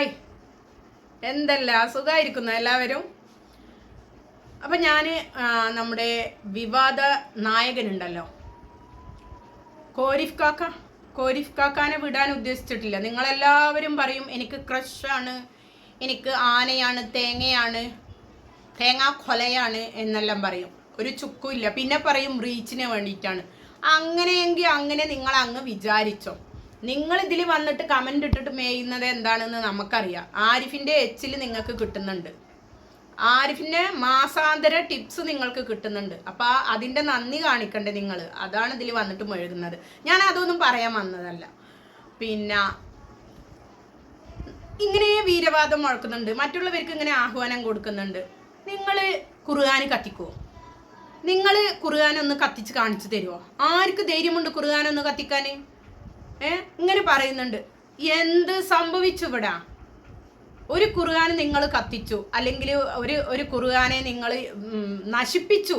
Hi. എന്തല്ല? സുഖമായിരിക്കുന്നു എല്ലാവരും? അപ്പം ഞാൻ നമ്മുടെ വിവാദ നായകനുണ്ടല്ലോ. കോരിഫ് കാക്ക? കോരിഫ് കാക്കാനെ വിടാൻ ഉദ്ദേശിച്ചിട്ടില്ല. നിങ്ങളെല്ലാവരും പറയും എനിക്ക് ക്രഷാണ് എനിക്ക് ആനയാണ് തേങ്ങയാണ് തേങ്ങാ കൊലയാണ് എന്നെല്ലാം പറയും. ഒരു ചുക്കുമില്ല പിന്നെ പറയും റീച്ചിന് വേണ്ടിയിട്ടാണ്. അങ്ങനെയെങ്കിൽ അങ്ങനെ നിങ്ങൾ അങ്ങ് വിചാരിച്ചോ. നിങ്ങൾ ഇതിൽ വന്നിട്ട് കമന്റ് ഇട്ടിട്ട് മേയുന്നത് എന്താണെന്ന് നമുക്കറിയാം. ആരിഫിന്റെ എച്ചിൽ നിങ്ങൾക്ക് കിട്ടുന്നുണ്ട്. ആരിഫിന്റെ മാസാന്തര ടിപ്സ് നിങ്ങൾക്ക് കിട്ടുന്നുണ്ട്. അപ്പോൾ അതിന്റെ നന്ദി കാണിക്കണ്ടേ നിങ്ങൾ അതാണ് ഇതിൽ വന്നിട്ട് മെഴുകുന്നത്. ഞാൻ അതൊന്നും പറയാൻ വന്നതല്ല. പിന്നെ ഇങ്ങനെ വീരവാദം മുഴക്കുന്നുണ്ട്. മറ്റുള്ളവർക്ക് ഇങ്ങനെ ആഹ്വാനം കൊടുക്കുന്നുണ്ട്. നിങ്ങൾ കുറുകാന് കത്തിക്കുമോ നിങ്ങൾ കുറുകാനൊന്ന് കത്തിച്ച് കാണിച്ചു തരുമോ ആർക്ക് ധൈര്യമുണ്ട് കുറുകാനൊന്ന് കത്തിക്കാൻ ഏ? ഇങ്ങനെ പറയുന്നുണ്ട്. എന്ത് സംഭവിച്ചു ഇവിടെ? ഒരു കുറുകാനെ നിങ്ങൾ കത്തിച്ചു. അല്ലെങ്കിൽ ഒരു ഒരു കുറുകാനെ നിങ്ങൾ നശിപ്പിച്ചു.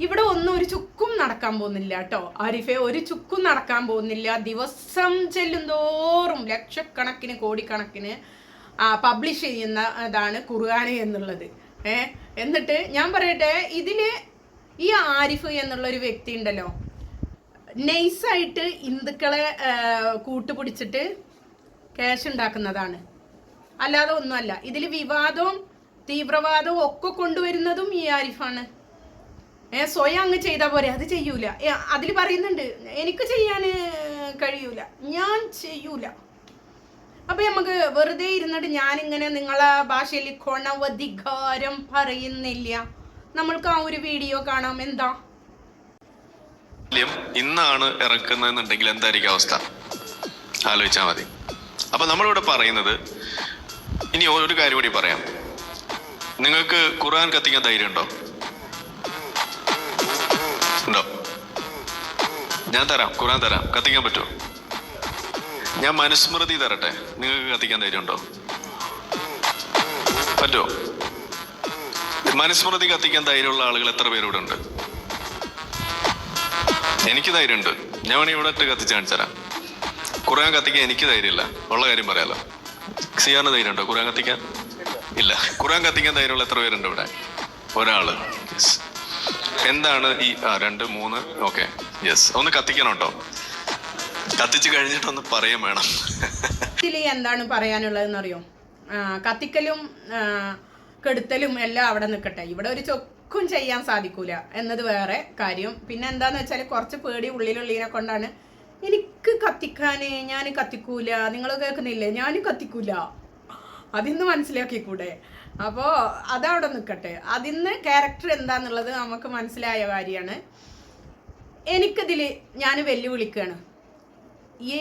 ഇവിടെ ഒന്നും ഒരു ചുക്കും നടക്കാൻ പോകുന്നില്ല കേട്ടോ. ആരിഫെ ഒരു ചുക്കും നടക്കാൻ പോകുന്നില്ല. ദിവസം ചെല്ലും തോറും ലക്ഷക്കണക്കിന് കോടിക്കണക്കിന് പബ്ലിഷ് ചെയ്യുന്ന ഇതാണ് കുറുകാന എന്നുള്ളത്. ഏ? എന്നിട്ട് ഞാൻ പറയട്ടെ ഇതിന് ഈ ആരിഫ് എന്നുള്ള ഒരു വ്യക്തി ഉണ്ടല്ലോ. നൈസായിട്ട് ഹിന്ദുക്കളെ കൂട്ടുപിടിച്ചിട്ട് ക്യാഷ് ഉണ്ടാക്കുന്നതാണ്. അല്ലാതെ ഒന്നുമല്ല. ഇതിൽ വിവാദവും തീവ്രവാദവും ഒക്കെ കൊണ്ടുവരുന്നതും ഈ ആരിഫാണ്. ഏ സ്വയം അങ്ങ് ചെയ്താൽ പോരെ. അത് ചെയ്യൂല. അതിൽ പറയുന്നുണ്ട് എനിക്ക് ചെയ്യാൻ കഴിയൂല. ഞാൻ ചെയ്യൂല. അപ്പൊ നമുക്ക് വെറുതെ ഇരുന്നിട്ട് ഞാനിങ്ങനെ നിങ്ങളെ ഭാഷയിൽ കൊണവധികാരം പറയുന്നില്ല. നമ്മൾക്ക് ആ ഒരു വീഡിയോ കാണാം. എന്താ? ഇന്നാണ് ഇറക്കുന്നതെന്നുണ്ടെങ്കിൽ എന്തായിരിക്കും അവസ്ഥ? ആലോചിച്ചാൽ മതി. അപ്പൊ നമ്മളിവിടെ പറയുന്നത് ഇനി ഒരു കാര്യം കൂടി പറയാം. നിങ്ങൾക്ക് ഖുർആൻ കത്തിക്കാൻ ധൈര്യം ഉണ്ടോ? ഉണ്ടോ ഞാൻ തരാം ഖുർആൻ തരാം. കത്തിക്കാൻ പറ്റുമോ? ഞാൻ മനുസ്മൃതി തരട്ടെ. നിങ്ങൾക്ക് കത്തിക്കാൻ ധൈര്യം ഉണ്ടോ പറ്റുമോ? മനുസ്മൃതി കത്തിക്കാൻ ധൈര്യമുള്ള ആളുകൾ എത്ര പേരിവിടെ ഉണ്ട്? എനിക്ക് ധൈര്യമുണ്ട്. ഞാൻ വേണേ ഇവിടെ ഇട്ട് കത്തിച്ച് കാണിച്ചു തരാം. കുറേ കത്തിക്കാൻ എനിക്ക് ധൈര്യമില്ല. ഉള്ള കാര്യം പറയാലോ. സിയാറിന് ധൈര്യമുണ്ടോ? കുറേ കത്തിക്കാൻ? ഇല്ല. കുറേ കത്തിക്കാൻ ധൈര്യമുള്ള എത്ര പേരുണ്ട് ഇവിടെ? ഒരാൾ. എന്താണ് ഈ ആ രണ്ട് മൂന്ന്? ഓക്കെ യെസ് ഒന്ന് കത്തിക്കണം കേട്ടോ. കത്തിച്ച് കഴിഞ്ഞിട്ടൊന്ന് പറയാൻ വേണം. എന്താണ് പറയാനുള്ളതെന്ന് അറിയോ കത്തിക്കലും കെടുത്തലും എല്ലാം അവിടെ നിൽക്കട്ടെ. ഇവിടെ ഒരു ചൊക്കും ചെയ്യാൻ സാധിക്കൂല എന്നത് വേറെ കാര്യം. പിന്നെ എന്താന്ന് വെച്ചാൽ കുറച്ച് പേടി ഉള്ളിലുള്ളിനെ കൊണ്ടാണ് എനിക്ക് കത്തിക്കാന് ഞാൻ കത്തിക്കൂല. നിങ്ങൾ കേൾക്കുന്നില്ലേ? ഞാൻ കത്തിക്കൂല. അതിന്ന് മനസ്സിലാക്കിക്കൂടെ? അപ്പോൾ അതവിടെ നിൽക്കട്ടെ അതിന്ന് ക്യാരക്ടർ എന്താന്നുള്ളത് നമുക്ക് മനസ്സിലായ കാര്യമാണ്. എനിക്കതിൽ ഞാൻ വെല്ലുവിളിക്കുകയാണ്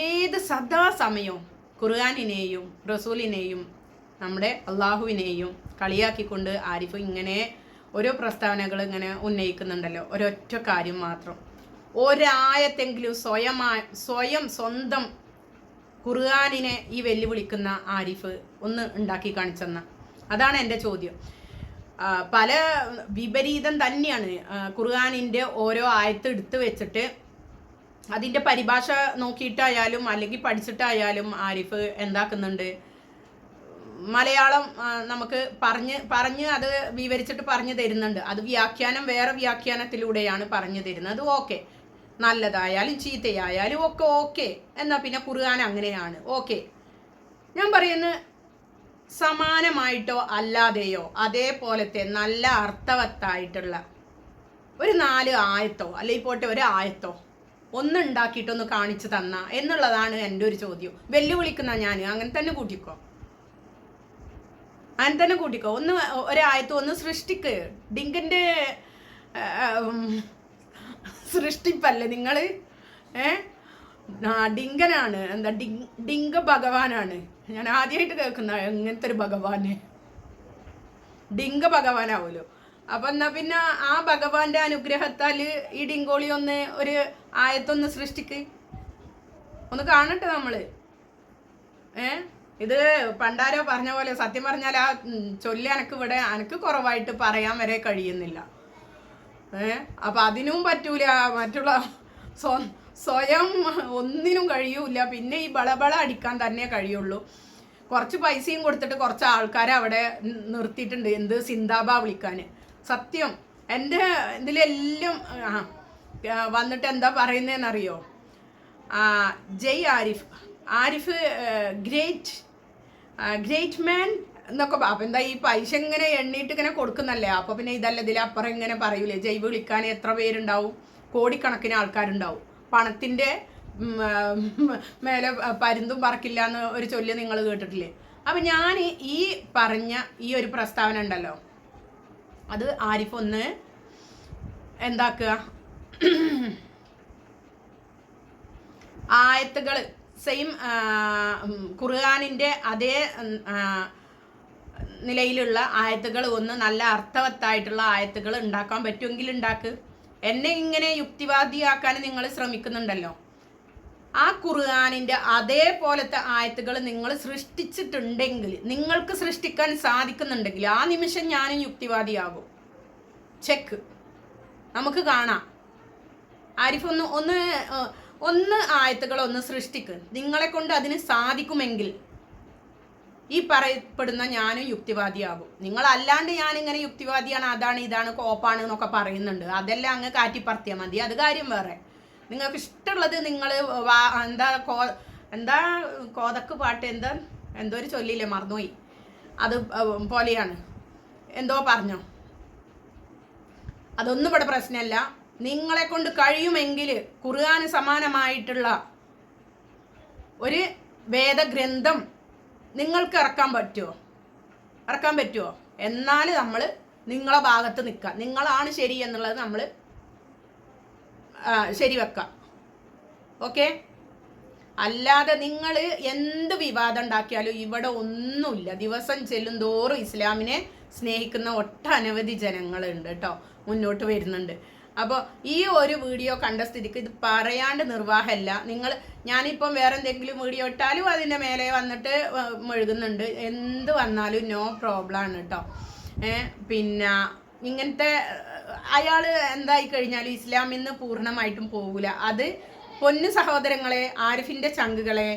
ഏത് സദാസമയവും ഖുർആാനിനെയും റസൂലിനെയും നമ്മുടെ അള്ളാഹുവിനെയും കളിയാക്കിക്കൊണ്ട് ആരിഫ് ഇങ്ങനെ ഓരോ പ്രസ്താവനകൾ ഇങ്ങനെ ഉന്നയിക്കുന്നുണ്ടല്ലോ. ഒരൊറ്റ കാര്യം മാത്രം. ഒരായത്തെങ്കിലും സ്വയമായി സ്വയം സ്വന്തം ഖുർആാനിനെ ഈ വെല്ലുവിളിക്കുന്ന ആരിഫ് ഒന്ന് ഉണ്ടാക്കി കാണിച്ചെന്ന. അതാണ് എന്റെ ചോദ്യം. പല വിപരീതം തന്നെയാണ്. ഖുർആാനിന്റെ ഓരോ ആയത്ത് എടുത്തു വെച്ചിട്ട് അതിന്റെ പരിഭാഷ നോക്കിയിട്ടായാലും അല്ലെങ്കിൽ പഠിച്ചിട്ടായാലും ആരിഫ് എന്താക്കുന്നുണ്ട്? മലയാളം നമുക്ക് പറഞ്ഞ് പറഞ്ഞ് അത് വിവരിച്ചിട്ട് പറഞ്ഞു തരുന്നുണ്ട്. അത് വ്യാഖ്യാനം വേറെ വ്യാഖ്യാനത്തിലൂടെയാണ് പറഞ്ഞു തരുന്നത്. ഓക്കെ. നല്ലതായാലും ചീത്തയായാലും ഒക്കെ ഓക്കെ. എന്നാൽ പിന്നെ ഖുർആൻ അങ്ങനെയാണ്. ഓക്കെ. ഞാൻ പറയുന്നത് സമാനമായിട്ടോ അല്ലാതെയോ അതേപോലത്തെ നല്ല അർത്ഥവത്തായിട്ടുള്ള ഒരു നാല് ആയത്തോ അല്ലെങ്കിൽ പോട്ടെ ഒരു ആയത്തോ ഒന്നുണ്ടാക്കിയിട്ടൊന്ന് കാണിച്ചു തന്ന എന്നുള്ളതാണ് എന്റെ ഒരു ചോദ്യം. വെല്ലുവിളിക്കുന്ന ഞാൻ അങ്ങനെ തന്നെ കൂട്ടിക്കോ. അങ്ങനെ തന്നെ കൂട്ടിക്കോ. ഒന്ന് ഒരായത്തു ഒന്ന് സൃഷ്ടിക്ക്. ഡിങ്കിന്റെ സൃഷ്ടിപ്പല്ലേ നിങ്ങൾ ഏ? ഡിങ്കനാണ്. എന്താ ഡിങ് ഡിങ്ക ഭഗവാനാണ്. ഞാൻ ആദ്യമായിട്ട് കേൾക്കുന്ന എങ്ങനത്തെ ഒരു ഭഗവാന്. ഡിങ്ക ഭഗവാനാവുമല്ലോ അപ്പൊ എന്നാ പിന്നെ ആ ഭഗവാന്റെ അനുഗ്രഹത്താൽ ഈ ഡിങ്കോളി ഒന്ന് ഒരു ആയത്തൊന്ന് സൃഷ്ടിക്ക്. ഒന്ന് കാണട്ടെ നമ്മൾ ഏ? ഇത് പണ്ടാരോ പറഞ്ഞ പോലെ സത്യം പറഞ്ഞാൽ ആ ചൊല്ല് എനക്ക് ഇവിടെ എനക്ക് കുറവായിട്ട് പറയാൻ വരെ കഴിയുന്നില്ല. ഏ? അപ്പൊ അതിനും പറ്റൂല മറ്റുള്ള സ്വ- സ്വയം ഒന്നിനും കഴിയൂല പിന്നെ ഈ ബളബള അടിക്കാൻ തന്നെ കഴിയുള്ളൂ. കുറച്ച് പൈസയും കൊടുത്തിട്ട് കുറച്ച് ആൾക്കാരെ അവിടെ നിർത്തിയിട്ടുണ്ട് എന്ത് സിന്താബ വിളിക്കാൻ സത്യം. എന്റെ ഇതിലെല്ലാം വന്നിട്ട് എന്താ പറയുന്നതെന്നറിയോ Jai Arif. Arif great great man എന്നൊക്കെ അപ്പം എന്താ ഈ പൈസ ഇങ്ങനെ എണ്ണീട്ട് ഇങ്ങനെ കൊടുക്കുന്നല്ലേ? അപ്പോൾ പിന്നെ ഇതല്ല ഇതിലപ്പുറം ഇങ്ങനെ പറയൂലേ? ജൈവ വിളിക്കാൻ എത്ര പേരുണ്ടാവും? കോടിക്കണക്കിന് ആൾക്കാരുണ്ടാവും. പണത്തിന്റെ മേലെ പരുന്തും പറക്കില്ല എന്ന് ഒരു ചൊല്ല് നിങ്ങൾ കേട്ടിട്ടില്ലേ? അപ്പം ഞാൻ ഈ പറഞ്ഞ ഈ ഒരു പ്രസ്താവന ഉണ്ടല്ലോ. അത് ആരിഫ് ഒന്ന് എന്താക്കുക? ആയത്തുകൾ സെയിം ഖുർആാനിന്റെ അതേ നിലയിലുള്ള ആയത്തുകൾ ഒന്ന് നല്ല അർത്ഥവത്തായിട്ടുള്ള ആയത്തുകൾ ഉണ്ടാക്കാൻ പറ്റുമെങ്കിൽ ഉണ്ടാക്ക്. എന്നെ ഇങ്ങനെ യുക്തിവാദിയാക്കാൻ നിങ്ങൾ ശ്രമിക്കുന്നുണ്ടല്ലോ. ആ ഖുർആാനിന്റെ അതേപോലത്തെ ആയത്തുകൾ നിങ്ങൾ സൃഷ്ടിച്ചിട്ടുണ്ടെങ്കിൽ നിങ്ങൾക്ക് സൃഷ്ടിക്കാൻ സാധിക്കുന്നുണ്ടെങ്കിൽ ആ നിമിഷം ഞാനും യുക്തിവാദിയാകും. ചെക്ക്. നമുക്ക് കാണാം. ആരിഫ് ഒന്ന് ഒന്ന് ആയത്തുകൾ ഒന്ന് സൃഷ്ടിക്ക്. നിങ്ങളെ കൊണ്ട് അതിന് സാധിക്കുമെങ്കിൽ ഈ പറയപ്പെടുന്ന ഞാനും യുക്തിവാദിയാകും നിങ്ങൾ അല്ലാണ്ട് ഞാനിങ്ങനെ യുക്തിവാദിയാണ് അതാണ് ഇതാണ് കോപ്പാണ് എന്നൊക്കെ പറയുന്നുണ്ട്. അതെല്ലാം അങ്ങ് കാറ്റിപ്പറത്തിയാൽ മതി. അത് കാര്യം വേറെ. നിങ്ങൾക്ക് ഇഷ്ടമുള്ളത് നിങ്ങൾ എന്താ കോ എന്താ കോതക്ക് പാട്ട് എന്താ എന്തോ ഒരു ചൊല്ലില്ലേ മറന്നുപോയി. അത് പോലെയാണ്. എന്തോ പറഞ്ഞോ. അതൊന്നും ഇവിടെ പ്രശ്നമല്ല. നിങ്ങളെ കൊണ്ട് കഴിയുമെങ്കിൽ ഖുർആന് സമാനമായിട്ടുള്ള ഒരു വേദഗ്രന്ഥം നിങ്ങൾക്ക് ഇറക്കാൻ പറ്റുമോ ഇറക്കാൻ പറ്റുമോ എന്നാൽ നമ്മൾ നിങ്ങളെ ഭാഗത്ത് നിൽക്കുക. നിങ്ങളാണ് ശരി എന്നുള്ളത് നമ്മൾ ശരി വെക്കാം ഓക്കെ? അല്ലാതെ നിങ്ങൾ എന്ത് വിവാദം ഉണ്ടാക്കിയാലും ഇവിടെ ഒന്നുമില്ല. ദിവസം ചെല്ലും തോറും ഇസ്ലാമിനെ സ്നേഹിക്കുന്ന ഒട്ടനവധി ജനങ്ങളുണ്ട് കേട്ടോ. മുന്നോട്ട് വരുന്നുണ്ട്. അപ്പോൾ ഈ ഒരു വീഡിയോ കണ്ട സ്ഥിതിക്ക് ഇത് പറയാണ്ട് നിർവാഹമല്ല നിങ്ങൾ ഞാനിപ്പം വേറെ എന്തെങ്കിലും വീഡിയോ ഇട്ടാലും അതിന്റെ മേലെ വന്നിട്ട് മെഴുകുന്നുണ്ട്. എന്ത് വന്നാലും നോ പ്രോബ്ലം ആണ് കേട്ടോ പിന്നെ ഇങ്ങനത്തെ അയാൾ എന്തായി കഴിഞ്ഞാലും ഇസ്ലാമിൽ നിന്ന് പൂർണമായിട്ടും പോകില്ല അത് പൊന്നു സഹോദരങ്ങളെ ആരിഫിന്റെ ചങ്കുകളെ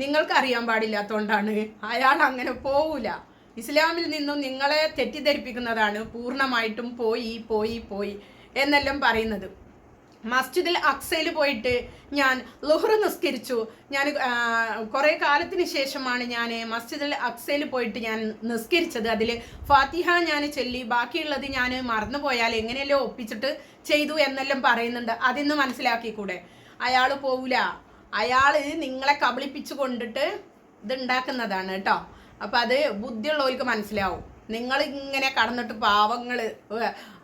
നിങ്ങൾക്ക് അറിയാൻ പാടില്ലാത്തതുകൊണ്ടാണ് അയാൾ അങ്ങനെ പോവില്ല ഇസ്ലാമിൽ നിന്നും നിങ്ങളെ തെറ്റിദ്ധരിപ്പിക്കുന്നതാണ് പൂർണമായിട്ടും പോയി പോയി പോയി. എന്നെല്ലാം പറയുന്നത്. മസ്ജിദിൽ അക്സയിൽ പോയിട്ട് ഞാൻ ലുഹ്റ് നിസ്കരിച്ചു. ഞാൻ കുറേ കാലത്തിന് ശേഷമാണ് ഞാൻ മസ്ജിദിൽ അക്സയിൽ പോയിട്ട് ഞാൻ നിസ്കരിച്ചത്. അതിൽ ഫാത്തിഹ ഞാൻ ചൊല്ലി ബാക്കിയുള്ളത് ഞാൻ മറന്നുപോയാൽ എങ്ങനെയല്ലോ ഒപ്പിച്ചിട്ട് ചെയ്തു എന്നെല്ലാം പറയുന്നുണ്ട്. അതിന്ന് മനസ്സിലാക്കിക്കൂടെ? അയാൾ പോവില്ല അയാൾ നിങ്ങളെ കബളിപ്പിച്ചു കൊണ്ടിട്ട് ഇത് ഉണ്ടാക്കുന്നതാണ് കേട്ടോ. അപ്പം അത് ബുദ്ധിയുള്ളവർക്ക് മനസ്സിലാവും. നിങ്ങൾ ഇങ്ങനെ കടന്നിട്ട് പാവങ്ങൾ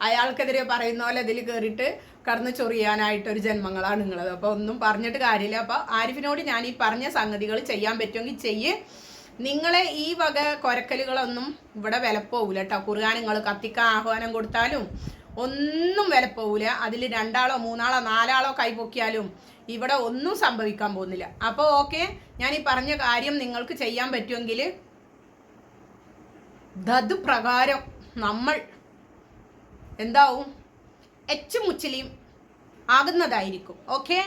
അയാൾക്കെതിരെ പറയുന്ന പോലെ ഇതിൽ കയറിയിട്ട് കടന്ന് ചൊറിയാനായിട്ടൊരു ജന്മങ്ങളാണ് നിങ്ങളത് അപ്പോൾ ഒന്നും പറഞ്ഞിട്ട് കാര്യമില്ല. അപ്പോൾ ആരിഫിനോട് ഞാൻ ഈ പറഞ്ഞ സംഗതികൾ ചെയ്യാൻ പറ്റുമെങ്കിൽ ചെയ്യ്. നിങ്ങളെ ഈ വക കൊരക്കലുകളൊന്നും ഇവിടെ വിലപ്പോവില്ല കേട്ടോ. ഖുർആൻ നിങ്ങൾ കത്തിക്കാൻ ആഹ്വാനം കൊടുത്താലും ഒന്നും വിലപ്പോവില്ല അതിൽ രണ്ടാളോ മൂന്നാളോ നാലാളോ കൈപൊക്കിയാലും ഇവിടെ ഒന്നും സംഭവിക്കാൻ പോകുന്നില്ല. അപ്പോൾ ഓക്കെ ഞാൻ ഈ പറഞ്ഞ കാര്യം നിങ്ങൾക്ക് ചെയ്യാൻ പറ്റുമെങ്കിൽ ദത് പ്രകാരം നമ്മൾ എന്താവും? എച്ച് മുച്ചിലിയും ആകുന്നതായിരിക്കും. ഓക്കെ